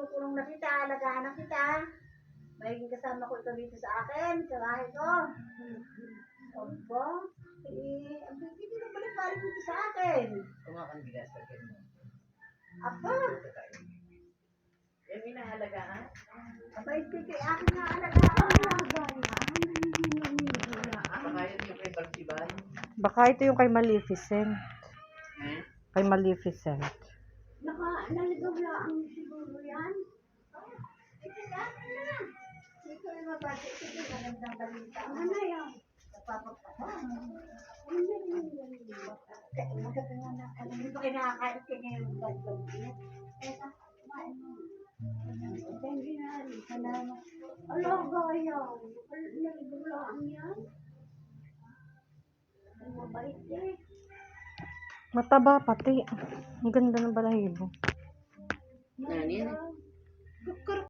ikukulong na kita, alagaan na kita. Magiging kasama ko ito dito sa akin, sa bahay ko. Opo. Eh, ang hindi na pala pala dito sa akin. Kumakan bigas sa mo. Apa, Yan inaalagaan. abay, sige, akin na alagaan. Baka yun yung kay Bagsibay. Baka ito yung kay Maleficent. Eh? Kay Maleficent. Naka, naligaw lang siguro yan. Ito na, akin na. Ito yung mabati, ito yung magandang balita. Ano na yan? Napapagpapa. Maganda nga na, ano, hindi pa kinakain ka niya. Eh, kumain mo. Thank you na rin. Salamat. Ala, gayaw. Naligaw lang yan. Mabait eh. Mataba pati. Ang ganda ng balahibo. Ano yan?